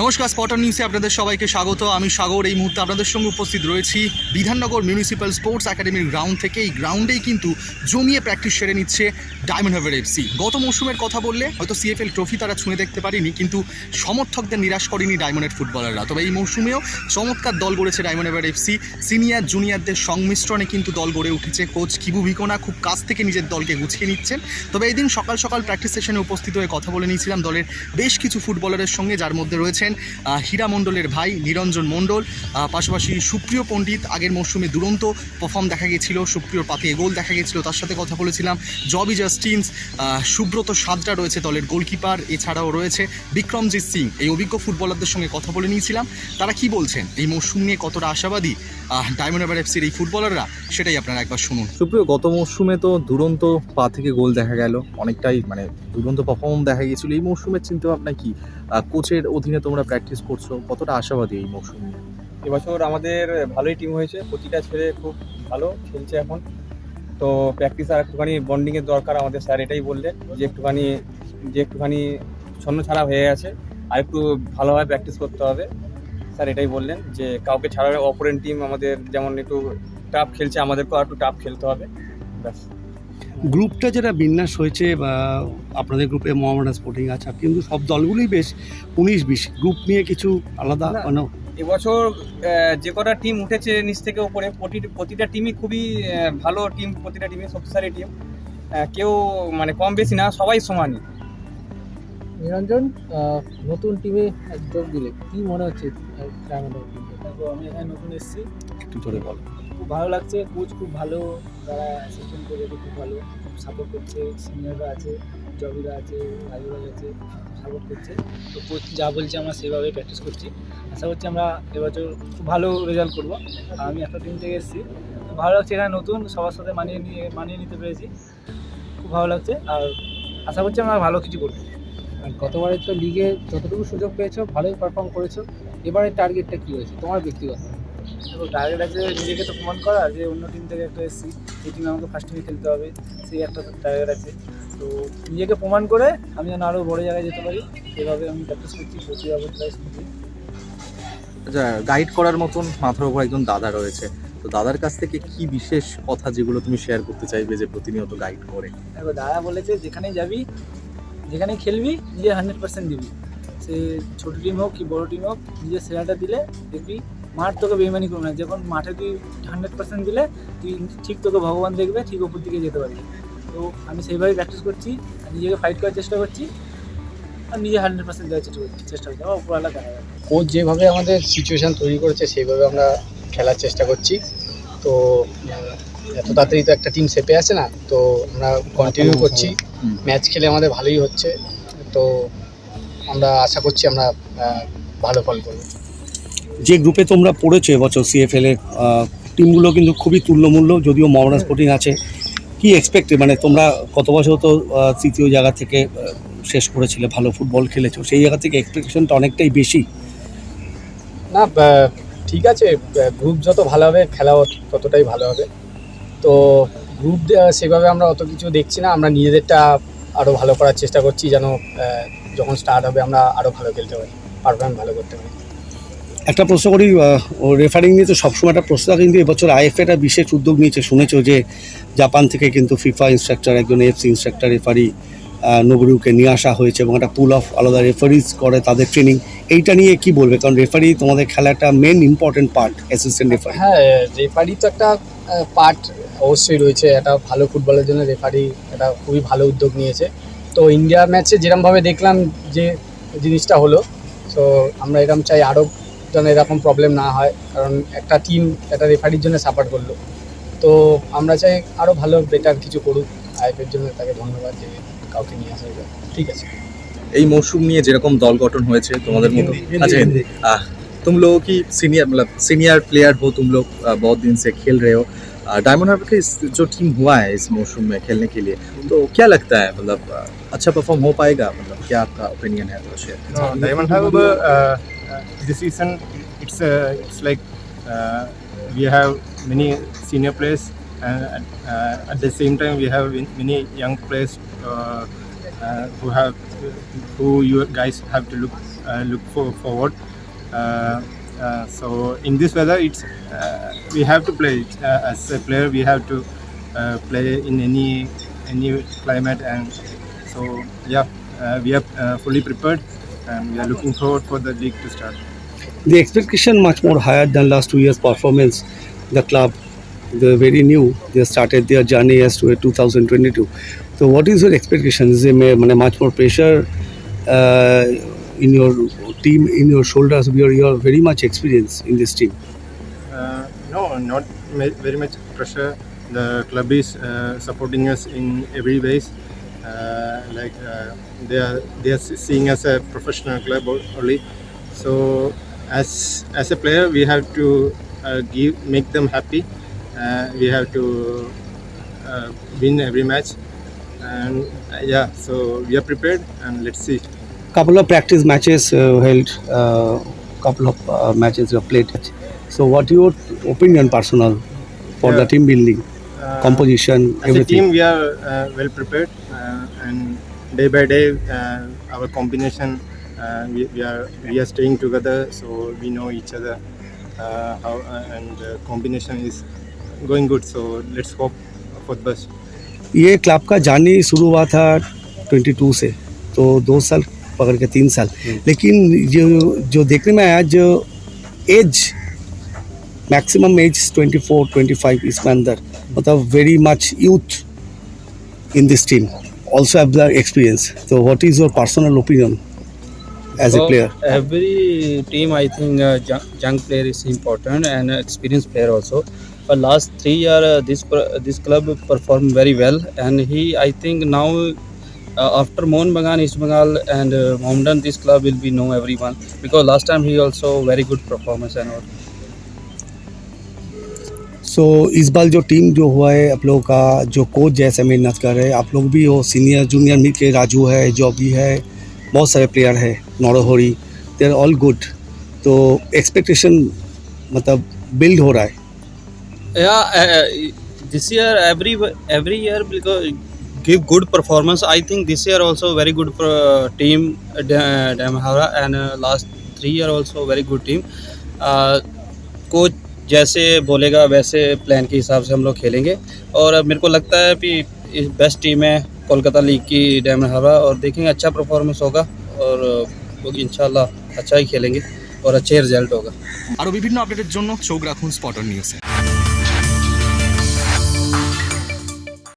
নমস্কার স্পটার নিউজে আপনাদের সবাইকে স্বাগত। আমি সাগর, এই মুহূর্তে আপনাদের সঙ্গে উপস্থিত রয়েছি বিধাননগর মিউনিসিপ্যাল স্পোর্টস একাডেমির গ্রাউন্ড থেকে। এই গ্রাউন্ডেই কিন্তু জমিয়ে প্র্যাকটিস সেরে নিচ্ছে ডায়মন্ড হারবার এফসি গত মৌসুমের কথা বললে হয়তো সিএফএল ট্রফি তারা ছুঁয়ে দেখতে পারিনি, কিন্তু সমর্থকদের নিরাশ করেনি ডায়মন্ডের ফুটবলাররা তবে এই মৌসুমেও চমৎকার দল গড়েছে ডায়মন্ড হারবার এফসি সিনিয়র জুনিয়রদের সংমিশ্রণে কিন্তু দল গড়ে উঠেছে কোচ কিবু ভিকোনা। খুব কাছ থেকে নিজের দলকে গুছিয়ে নিচ্ছেন। তবে এই দিন সকাল সকাল প্র্যাকটিস সেশনে উপস্থিত হয়ে কথা বলে নিয়েছিলাম দলের বেশ কিছু ফুটবলারের সঙ্গে, যার মধ্যে রয়েছেন হীরা মণ্ডলের ভাই নিরঞ্জন মণ্ডল। পাশাপাশি সুপ্রিয় পণ্ডিত, আগের মৌসুমে দুরন্ত পারফর্ম দেখা গেছিল, সুপ্রিয়র পাতে গোল দেখা গেছিল, তার সাথে কথা বলেছিলাম। জবি জাস্টিনস সুব্রত সাদরা রয়েছে দলের গোলকিপার এছাড়াও রয়েছে বিক্রমজিৎ সিং। এই অভিজ্ঞ ফুটবলারদের সঙ্গে কথা বলে নিয়েছিলাম। তারা কি বলছেন? এই মৌসুম নিয়ে কতটা আশাবাদী? ডায়মন্ড হারবার এফসির এই ফুটবলাররা? সেটাই আপনারা একবার শুনুন। সুপ্রিয়, গত মরশুমে তো দুরন্ত পা থেকে গোল দেখা গেল। অনেকটাই মানে দুরন্ত পারফর্ম দেখা গিয়েছিল। এই মরশুমের চিন্তা ভাবনা কি? কোচের অধীনে তোমরা প্র্যাকটিস করছ, কতটা আশাবাদী এই নিয়ে এবছর আমাদের ভালোই টিম হয়েছে, প্রতিটা ছেলে খুব ভালো খেলছে এখন। তো প্র্যাকটিস আর একটুখানি বন্ডিংয়ের দরকার আমাদের স্যার এটাই বললেন যে একটুখানি যে একটুখানি ছন্ন ছাড়া হয়ে গেছে, আর একটু ভালোভাবে প্র্যাকটিস করতে হবে। স্যার এটাই বললেন যে কাউকে ছাড়া অপোনেন্ট টিম আমাদের যেমন একটু টাফ খেলছে, আমাদেরকেও আর একটু টাফ খেলতে হবে। ব্যাস। গ্রুপটা যেটা বিন্যাস হয়েছে বা আপনাদের গ্রুপে মোহামেডান স্পোর্টিং আছে কিন্তু সব দলগুলোই বেশ উনিশ বিশ। গ্রুপ নিয়ে কিছু আলাদা। মানে এবছর যে কটা টিম উঠেছে নিচ থেকে উপরে প্রতি- প্রতিটা টিমই খুবই ভালো টিম প্রতিটা টিমই শক্তিশালী টিম। কেউ মানে কম বেশি না সবাই সমানই। নিরঞ্জন নতুন টিমে যোগ দিলে কি মনে হচ্ছে আমি এখানে নতুন এসেছি। একটু ধরে বলো। খুব ভালো লাগছে। কোচ খুব ভালো, যারা অ্যাসিস্ট্যান্ট কোচ খুব ভালো। খুব সাপোর্ট করছে সিনিয়ররা আছে জবিরা আছে রাজুরা আছে সাপোর্ট করছে। তো কোচ যা বলছে আমরা সেভাবে প্র্যাকটিস করছি। আশা করছি আমরা এবছর খুব ভালো রেজাল্ট করব। আমি একটা টিম থেকে এসেছি। ভালো লাগছে এখানে নতুন, সবার সাথে মানিয়ে নিয়ে, মানিয়ে নিতে পেরেছি। খুব ভালো লাগছে আর আশা করছি আমরা ভালো কিছু করব। আর গতবারের তো লিগে যতটুকু সুযোগ পেয়েছ, ভালোই পারফর্ম করেছ। এবারের টার্গেটটা কী হয়েছে? তোমার ব্যক্তিগত। দেখো টার্গেট আছে নিজেকে তো প্রমাণ করা যে অন্য টিম থেকে একটা এসেছি এই টিমে আমাকে ফার্স্ট টিমে খেলতে হবে সেই একটা টার্গেট আছে। তো নিজেকে প্রমাণ করে আমি যেন আরও বড় জায়গায় যেতে পারি এভাবে আমি প্র্যাকটিস করছি প্রতি ট্রাই আচ্ছা গাইড করার মতন মাথার উপর একজন দাদা রয়েছে তো দাদার কাছ থেকে কি বিশেষ কথা যেগুলো তুমি শেয়ার করতে চাইবে যে প্রতিনিয়ত গাইড করে? দেখো দাদা বলেছে যেখানেই যাবি যেখানেই খেলবি নিজে হান্ড্রেড পার্সেন্ট দিবি। সে ছোটো টিম হোক কি বড় টিম হোক নিজের সেরাটা দিলে দেখবি মাঠ তোকে বেইমানি করবে না। যখন মাঠে তুই হান্ড্রেড পার্সেন্ট দিলে, তুই ঠিক তোকে ভগবান দেখবে, ঠিক ওপর দিকে যেতে পারবি। তো আমি সেইভাবে প্র্যাকটিস করছি নিজেকে ফাইট করার চেষ্টা করছি, আর নিজে হান্ড্রেড পার্সেন্ট দেওয়ার চেষ্টা করছি চেষ্টা করছি। আমার উপরওয়ালা দেখা কোচ যেভাবে আমাদের সিচুয়েশান তৈরি করেছে, সেইভাবে আমরা খেলার চেষ্টা করছি। তো, এত তাড়াতাড়ি তো একটা টিম সেপে আসে না, তো আমরা কন্টিনিউ করছি। ম্যাচ খেলে আমাদের ভালোই হচ্ছে। তো আমরা আশা করছি আমরা ভালো ফল করব। যে গ্রুপে তোমরা পড়েছো এবছর সিএফএল এর টিমগুলো কিন্তু খুবই তুল্যমূল্য যদিও মোহামেডান স্পোর্টিং আছে। কি এক্সপেক্টে মানে তোমরা কত বছর তো তৃতীয় জায়গা থেকে শেষ করেছিলে ভালো ফুটবল খেলেছো সেই জায়গা থেকে এক্সপেকটেশনটা অনেকটাই বেশি। না ঠিক আছে গ্রুপ যত ভালো হবে খেলাও ততটাই ভালো হবে। তো গ্রুপ সেভাবে আমরা অত কিছু দেখছি না আমরা নিজেদেরটা আরও ভালো করার চেষ্টা করছি যেন যখন স্টার্ট হবে আমরা আরও ভালো খেলতে পারি পারফরমেন্স ভালো করতে পারি। একটা প্রশ্ন করি রেফারিং নিয়ে তো সবসময় একটা প্রশ্ন কিন্তু এবছর আইএফএ একটা বিশেষ উদ্যোগ নিয়েছে, শুনেছো যে জাপান থেকে কিন্তু ফিফা ইনস্ট্রাক্টর একজন এফসি ইনস্ট্রাক্টর রেফারি নবরুকে নিয়ে আসা হয়েছে এবং একটা পুল অফ আলাদা রেফারিজ করে তাদের ট্রেনিং এইটা নিয়ে কি বলবে? কারণ রেফারি তোমাদের খেলা একটা main important part assistant referee হ্যাঁ রেফারি তো একটা পার্ট অবশ্যই রয়েছে, একটা ভালো ফুটবলের জন্য রেফারি একটা খুবই ভালো উদ্যোগ নিয়েছে। তো ইন্ডিয়া ম্যাচে যেরমভাবে দেখলাম যে জিনিসটা হলো, তো আমরা এরকম চাই আরও যেন এরকম প্রবলেম না হয় কারণ একটা টিম একটা রেফারির জন্য সাপোর্ট করলো তো আমরা চাই আরও ভালো বেটার কিছু করুক আইএফের জন্য তাকে ধন্যবাদ যে কাউকে নিয়ে আসা যায় ঠিক আছে এই মৌসুম নিয়ে যেরকম দল গঠন হয়েছে তোমাদের মতো अच्छा आ, तुम लोगों की सीनियर मतलब सीनियर प्लेयर हो तुम लोग आ, बहुत दिन से खेल रहे हो डायमंड हार्बर का इस- जो टीम हुआ है इस मौसम में खेलने के लिए तो क्या लगता है मतलब आ, अच्छा परफॉर्म हो पाएगा मतलब क्या आपका ओपिनियन है तो share No, Diamond Harbour uh, uh, this season it's it's like uh, we have many senior players and uh, at the same time we have many young players uh, who have who you guys have to look look for forward. Uh, so in this weather, it's uh, we have to play. it. Uh, as a player, we have to play in any any climate, and so yeah, we are fully prepared, and we are looking forward for the league to start. The expectation much more higher than last two years' performance. The club, they're very new. They started their journey as to 2022. So, what is your expectation? Is there much more pressure uh, in your team, in your shoulders? You are, you are very much experienced in this team. Uh, no, not very much pressure. The club is uh, supporting us in every ways. Uh, like uh, they are they are seeing us as a professional club only. So as as a player, we have to uh, give make them happy. Uh, we have to uh, win every match, and yeah. So we are prepared, and let's see. Couple of practice matches uh, held, uh, couple of uh, matches were played. So, what your opinion, personal, for the team building, composition, As everything. a team, we are uh, well prepared, uh, and day by day, uh, our combination, uh, we, we are we are staying together, so we know each other. Uh, how uh, and uh, combination is going good. So let's hope for the best. ये club का journey शुरू हुआ था 22 से तो दो साल पकड़ के तीन साल लेकिन जो जो देखने में आया जो एज मैक्सिमम एज 24 25 इसमें अंदर the very much youth in this team also have the experience. So, what is your personal opinion as a player? Every team, I think, uh, young player is important and experienced player also. But last three years, uh, this this club performed very well, and he, I think, now uh, after Mohan Bagan, East Bengal, and uh, Mohammedan, this club will be known everyone because last time he also very good performance and all. सो इस बार जो team जो हुआ है, आप लोगों का जो coach जैसे मेहनत कर रहे हैं, आप लोग भी हो सीनियर जूनियर मिल के राजू है जो भी है, बहुत सारे प्लेयर है, नौरोहोरी दे आर ऑल गुड तो एक्सपेक्टेशन मतलब बिल्ड हो रहा है। Yeah this year every every year give good performance I think this year also very good team and last three year also very good team coach जैसे बोलेगा वैसे plan के हिसाब से हम लोग खेलेंगे और मेरे को लगता है कि बेस्ट टीम है कोलकाता लीग की डायमंड हार्बर और देखेंगे अच्छा परफॉर्मेंस होगा और लोग इंशाल्लाह अच्छा ही खेलेंगे और अच्छे रिजल्ट होगा আরও বিভিন্ন আপডেটের জন্য চোখ রাখুন স্পটার নিউজে